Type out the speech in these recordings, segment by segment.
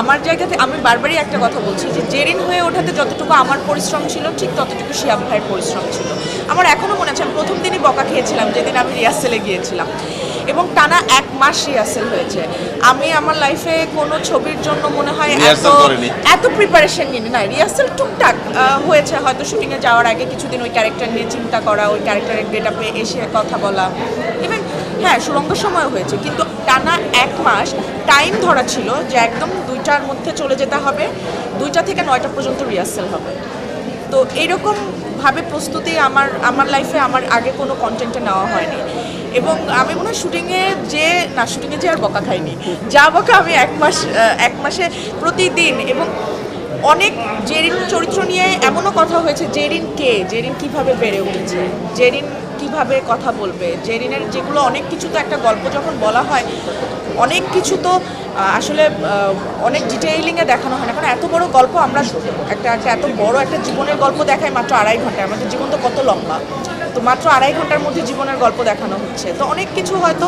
আমার জায়গাতে আমি বারবারই একটা কথা বলছি যে জেরিন হয়ে ওঠাতে যতটুকু আমার পরিশ্রম ছিল ঠিক ততটুকু শিয়াব ভাইয়ের পরিশ্রম ছিল। আমার এখনও মনে আছে আমি প্রথম দিনই বকা খেয়েছিলাম যেদিন আমি রিহার্সেলে গিয়েছিলাম। এবং টানা এক মাস রিহার্সেল হয়েছে। আমি আমার লাইফে কোনো ছবির জন্য মনে হয় এত এত প্রিপারেশন নিই না রিহার্সেল টুকটাক হয়েছে। হয়তো শুটিংয়ে যাওয়ার আগে কিছুদিন ওই ক্যারেক্টার নিয়ে চিন্তা করা ওই ক্যারেক্টারের গেটআপে এসে কথা বলা। ইভেন হ্যাঁ সুরঙ্গ সময় হয়েছে। কিন্তু টানা এক মাস টাইম ধরা ছিল যে একদম দুইটার মধ্যে চলে যেতে হবে। দুইটা থেকে নয়টা পর্যন্ত রিহার্সেল হবে। তো এইরকমভাবে প্রস্তুতি আমার আমার লাইফে আমার আগে কোনো কন্টেন্টে নেওয়া হয়নি। এবং আমি মনে হয় শুটিংয়ে যে, না শুটিংয়ে যে আর বকা খাইনি। যা বকা আমি এক মাস, এক মাসে প্রতিদিন এবং অনেক জেরিন চরিত্র নিয়ে এমনও কথা হয়েছে, জেরিন কে? জেরিন কীভাবে বেড়ে উঠেছে? জেরিন কীভাবে কথা বলবে? জেরিনের যেগুলো অনেক কিছু তো একটা গল্প যখন বলা হয়, অনেক কিছু তো আসলে অনেক ডিটেইলিংয়ে দেখানো হয় না। কারণ এত বড় গল্প আমরা একটা একটা এত বড় একটা জীবনের গল্প দেখাই মাত্র আড়াই ঘন্টায়। আমাদের জীবন তো কত লম্বা। তো মাত্র আড়াই ঘণ্টার মধ্যে জীবনের গল্প দেখানো হচ্ছে। তো অনেক কিছু হয়তো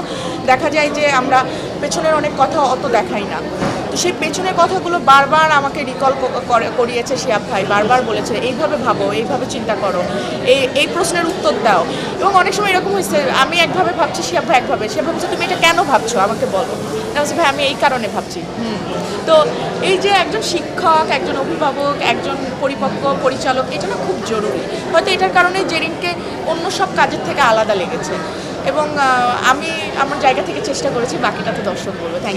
দেখা যায় যে আমরা পেছনের অনেক কথা অত দেখাই না। তো সেই পেছনের কথাগুলো বারবার আমাকে রিকল করিয়েছে শিয়াব ভাই বারবার বলেছে এইভাবে ভাবো এইভাবে চিন্তা করো। এই এই প্রশ্নের উত্তর দাও। এবং অনেক সময় এরকম হয়েছে আমি একভাবে ভাবছি শিয়াব ভাই একভাবে সে ভাবছে তুমি এটা কেন ভাবছ? আমাকে বলো। বলছি, ভাই আমি এই কারণে ভাবছি। হুম। তো এই যে একজন শিক্ষক একজন অভিভাবক একজন পরিপক্ক পরিচালক এটা না খুব জরুরি। হয়তো এটার কারণে জেরিনকে অন্য সব কাজের থেকে আলাদা লেগেছে। এবং আমি আমার জায়গা থেকে চেষ্টা করেছি বাকিটা তো দর্শক বলব। থ্যাংক